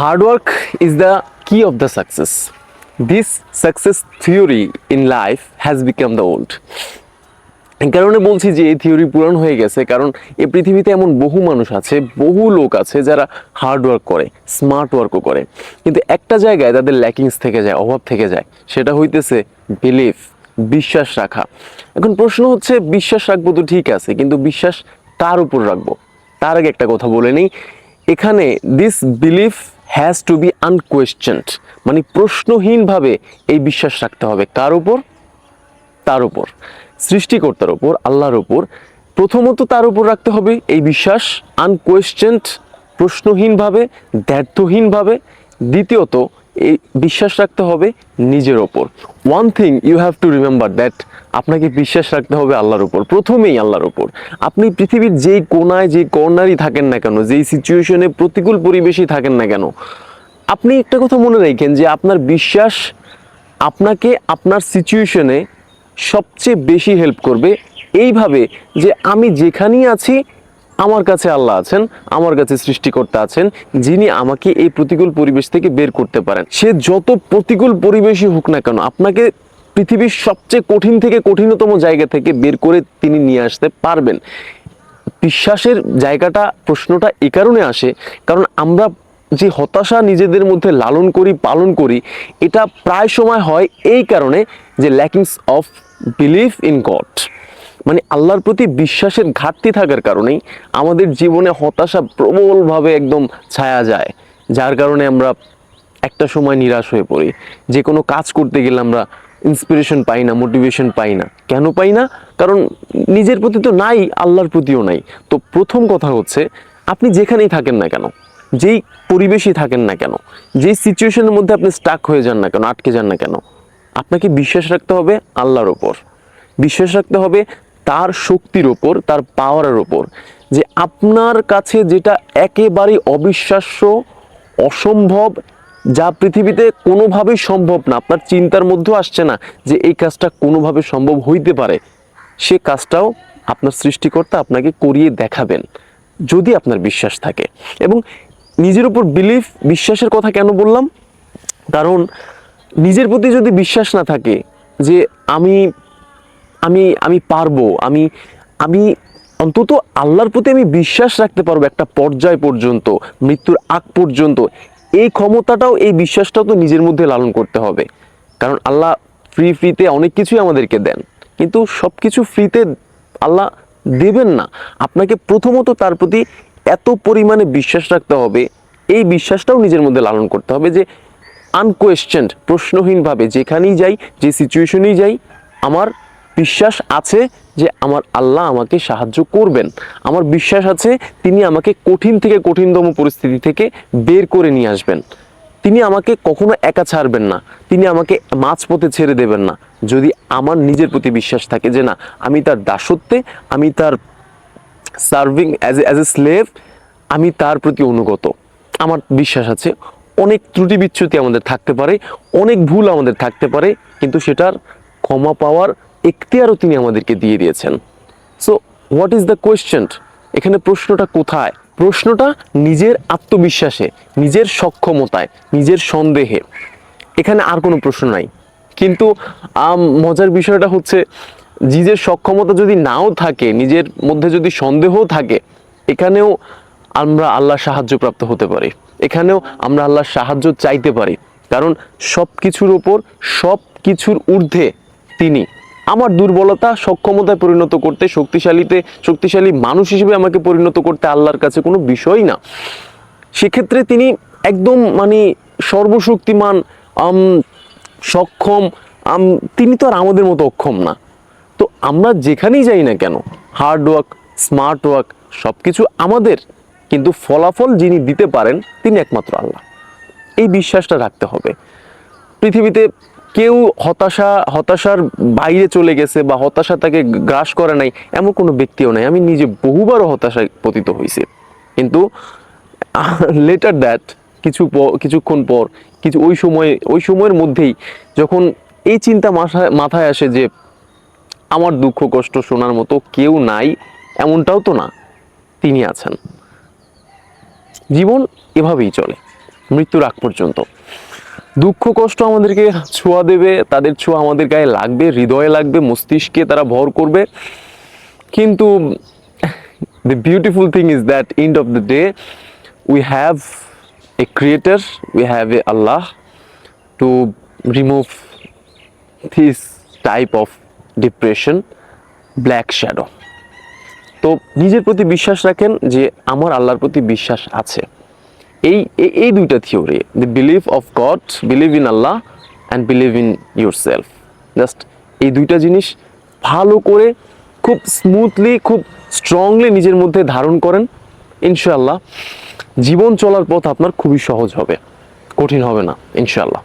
Hard work is the key of the success. This success theory in life has become the old. কারণে বলছি যে এই theory পূরণ হয়ে গেছে, কারণ এ পৃথিবীতে এমন বহু মানুষ আছে, বহু লোক আছে যারা হার্ড ওয়ার্ক করে স্মার্ট ওয়ার্কও করে কিন্তু একটা জায়গায় তাদের ল্যাকিংস থেকে যায়, অভাব থেকে যায়, সেটা হইতেছে বিলিফ বিশ্বাস রাখা এখন প্রশ্ন হচ্ছে, বিশ্বাস রাখব তো ঠিক আছে, কিন্তু বিশ্বাস কার উপর রাখব তার আগে একটা কথা বলে নিই এখানে this belief has to be unquestioned মানে প্রশ্নহীনভাবে এই বিশ্বাস রাখতে হবে। কার উপর? তার উপর। সৃষ্টিকর্তার উপর, আল্লাহর উপর। প্রথমত তার উপর রাখতে হবে এই বিশ্বাস আনকোয়েশ্চেন্ড প্রশ্নহীনভাবে, দ্ব্যর্থহীনভাবে। দ্বিতীয়ত এই বিশ্বাস রাখতে হবে নিজের ওপর। One thing you have to remember that আপনাকে বিশ্বাস রাখতে হবে আল্লাহর ওপর প্রথমেই আল্লাহর ওপর আপনি পৃথিবীর যেই কোনায়, যেই কর্নারই থাকেন না কেন, যেই সিচুয়েশনে প্রতিকূল পরিবেশই থাকেন না কেন, আপনি একটা কথা মনে রাখেন যে আপনার বিশ্বাস আপনাকে আপনার সিচুয়েশনে সবচেয়ে বেশি হেল্প করবে। এইভাবে যে আমি যেখানেই আছি আমার কাছে আল্লাহ আছেন, আমার কাছে সৃষ্টিকর্তা আছেন, যিনি আমাকে এই প্রতিকূল পরিবেশ থেকে বের করতে পারেন। সে যত প্রতিকূল পরিবেশই হোক না কেন, আপনাকে পৃথিবীর সবচেয়ে কঠিন থেকে কঠিনতম জায়গা থেকে বের করে তিনি নিয়ে আসতে পারবেন। বিশ্বাসের জায়গাটা, প্রশ্নটা এ কারণে আসে, কারণ আমরা যে হতাশা নিজেদের মধ্যে লালন করি, পালন করি, এটা প্রায় সময় হয় এই কারণে যে lackings of believe in God মানে আল্লাহর প্রতি বিশ্বাসের ঘাটতি থাকার কারণেই আমাদের জীবনে হতাশা প্রবলভাবে একদম ছায়া যায়। যার কারণে আমরা একটা সময় নিরাশ হয়ে পড়ি। যে কোনো কাজ করতে গেলে আমরা ইন্সপিরেশন পাই না মোটিভেশন পাই না। কেন পাই না? কারণ নিজের প্রতি তো নাই, আল্লাহর প্রতিও নাই। তো প্রথম কথা হচ্ছে, আপনি যেখানেই থাকেন না কেন, যেই পরিবেশই থাকেন না কেন, যেই সিচুয়েশনের মধ্যে আপনি স্টাক হয়ে যান না কেন, আটকে যান না কেন, আপনাকে বিশ্বাস রাখতে হবে আল্লাহর ওপর বিশ্বাস রাখতে হবে তার শক্তির ওপর তার পাওয়ারের ওপর যে আপনার কাছে যেটা একেবারেই অবিশ্বাস্য, অসম্ভব, যা পৃথিবীতে কোনোভাবেই সম্ভব না, আপনার চিন্তার মধ্যেও আসছে না যে এই কাজটা কোনোভাবে সম্ভব হইতে পারে, সে কাজটাও আপনার সৃষ্টিকর্তা আপনাকে করিয়ে দেখাবেন, যদি আপনার বিশ্বাস থাকে। এবং নিজের উপর বিলিফ বিশ্বাসের কথা কেন বললাম? কারণ নিজের প্রতি যদি বিশ্বাস না থাকে যে আমি আমি আমি পারব, আমি আমি অন্তত আল্লাহর প্রতি আমি বিশ্বাস রাখতে পারব একটা পর্যায় পর্যন্ত, মৃত্যুর আগ পর্যন্ত। এই ক্ষমতাটাও, এই বিশ্বাসটাও তো নিজের মধ্যে লালন করতে হবে। কারণ আল্লাহ ফ্রি ফ্রিতে অনেক কিছুই আমাদেরকে দেন। কিন্তু সব কিছু ফ্রিতে আল্লাহ দেবেন না। আপনাকে প্রথমত তার প্রতি এত পরিমাণে বিশ্বাস রাখতে হবে। এই বিশ্বাসটাও নিজের মধ্যে লালন করতে হবে যে আনকোয়েশ্চেন্ড প্রশ্নহীনভাবে যেখানেই যাই, যে সিচুয়েশনেই যাই, আমার বিশ্বাস আছে যে আমার আল্লাহ আমাকে সাহায্য করবেন। আমার বিশ্বাস আছে তিনি আমাকে কঠিন থেকে কঠিনতম পরিস্থিতি থেকে বের করে নিয়ে আসবেন। তিনি আমাকে কখনো একা ছাড়বেন না। তিনি আমাকে মাঝপথে ছেড়ে দেবেন না। যদি আমার নিজের প্রতি বিশ্বাস থাকে যে না, আমি তার দাসত্বে, আমি তার serving as a as a slave আমি তার প্রতি অনুগত। আমার বিশ্বাস আছে অনেক ত্রুটি বিচ্যুতি আমাদের থাকতে পারে, অনেক ভুল আমাদের থাকতে পারে, কিন্তু সেটার ক্ষমা পাওয়ার এখতিয়ারও তিনি আমাদেরকে দিয়ে দিয়েছেন। So what is the question এখানে প্রশ্নটা কোথায়? প্রশ্নটা নিজের আত্মবিশ্বাসে, নিজের সক্ষমতায়, নিজের সন্দেহে। এখানে আর কোনো প্রশ্ন নাই। কিন্তু মজার বিষয়টা হচ্ছে, নিজের সক্ষমতা যদি নাও থাকে, নিজের মধ্যে যদি সন্দেহও থাকে, এখানেও আমরা আল্লাহ সাহায্যপ্রাপ্ত হতে পারি। এখানেও আমরা আল্লাহর সাহায্য চাইতে পারি। কারণ সব কিছুর ওপর সব কিছুর ঊর্ধ্বে তিনি। আমার দুর্বলতা সক্ষমতায় পরিণত করতে শক্তিশালীতে, শক্তিশালী মানুষ হিসেবে আমাকে পরিণত করতে আল্লাহর কাছে কোনো বিষয় না। সেক্ষেত্রে তিনি একদম মানে সর্বশক্তিমান সক্ষম তিনি তো আর আমাদের মতো অক্ষম না। তো আমরা যেখানেই যাই না কেন হার্ড ওয়ার্ক স্মার্ট ওয়ার্ক সব কিছু আমাদের, কিন্তু ফলাফল যিনি দিতে পারেন, তিনি একমাত্র আল্লাহ। এই বিশ্বাসটা রাখতে হবে। পৃথিবীতে কেউ হতাশা, হতাশার বাইরে চলে গেছে বা হতাশা তাকে গ্রাস করে নাই, এমন কোনো ব্যক্তিও নাই। আমি নিজে বহুবারও হতাশায় পতিত হয়েছি। কিন্তু লেটার দ্যাট কিছু কিছুক্ষণ পর, কিছু ওই সময়ে, ওই সময়ের মধ্যেই যখন এই চিন্তা মাথায় মাথায় আসে যে, আমার দুঃখ, কষ্ট শোনার মতো কেউ নাই, এমনটাও তো না, তিনি আছেন। জীবন এভাবেই চলে, মৃত্যুর আগ পর্যন্ত। দুঃখ কষ্ট আমাদেরকে ছোঁয়া দেবে, তাদের ছোঁয়া আমাদের গায়ে লাগবে, হৃদয়ে লাগবে, মস্তিষ্কে তারা ভর করবে। কিন্তু the beautiful thing is that end of the day we have a creator we have a Allah to remove this type of depression black shadow তো নিজের প্রতি বিশ্বাস রাখেন যে আমার আল্লাহর প্রতি বিশ্বাস আছে। এই, এই- দুইটা theory the believe of God believe in Allah and believe in your self just এই দুইটা জিনিস ভালো করে খুব স্মুথলি খুব স্ট্রংলি নিজের মধ্যে ধারণ করেন, ইনশাআল্লাহ। জীবন চলার পথ আপনার খুবই সহজ হবে, কঠিন হবে না, ইনশাআল্লাহ।